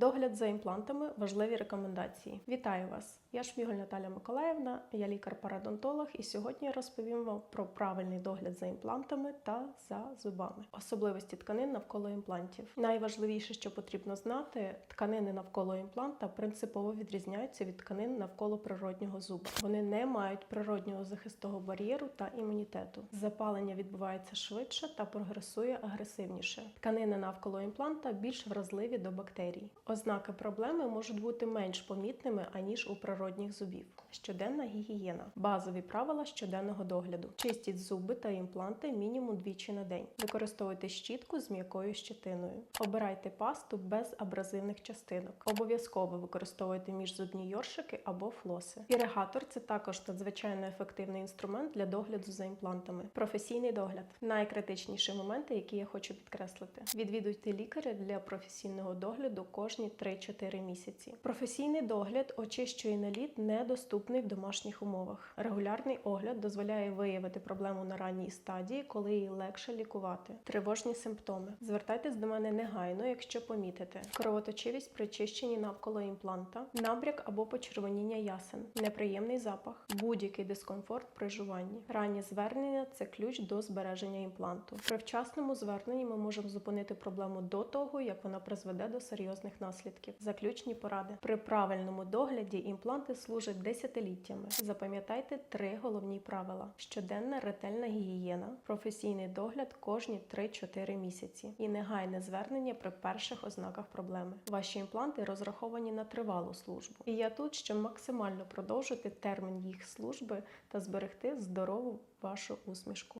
Догляд за імплантами важливі рекомендації. Вітаю вас! Я Шміголь Наталя Миколаївна, я лікар-парадонтолог, і сьогодні я розповім вам про правильний догляд за імплантами та за зубами, особливості тканин навколо імплантів. Найважливіше, що потрібно знати, тканини навколо імпланта принципово відрізняються від тканин навколо природнього зуба. Вони не мають природнього захистового бар'єру та імунітету. Запалення відбувається швидше та прогресує агресивніше. Тканини навколо імпланта більш вразливі до бактерій. Ознаки проблеми можуть бути менш помітними аніж у природних зубів. Щоденна гігієна, базові правила щоденного догляду. Чистіть зуби та імпланти мінімум двічі на день. Використовуйте щітку з м'якою щетиною. Обирайте пасту без абразивних частинок. Обов'язково використовуйте міжзубні йоршики або флоси. Іригатор це також надзвичайно ефективний інструмент для догляду за імплантами. Професійний догляд найкритичніші моменти, які я хочу підкреслити. Відвідуйте лікаря для професійного догляду кожні 3-4 місяці. Професійний догляд очищує наліт, недоступний в домашніх умовах. Регулярний огляд дозволяє виявити проблему на ранній стадії, коли її легше лікувати. Тривожні симптоми. Звертайтесь до мене негайно, якщо помітите кровоточивість при чищенні навколо імпланта, набряк або почервоніння ясен, неприємний запах, будь-який дискомфорт при жуванні. Раннє звернення це ключ до збереження імпланту. При вчасному зверненні ми можемо зупинити проблему до того, як вона призведе до серйозних наслідків. Заключні поради при правильному догляді імпланти служать десятиліттями. Запам'ятайте три головні правила: щоденна ретельна гігієна, професійний догляд кожні 3-4 місяці і негайне звернення при перших ознаках проблеми. Ваші імпланти розраховані на тривалу службу. І я тут, щоб максимально продовжити термін їх служби та зберегти здорову вашу усмішку.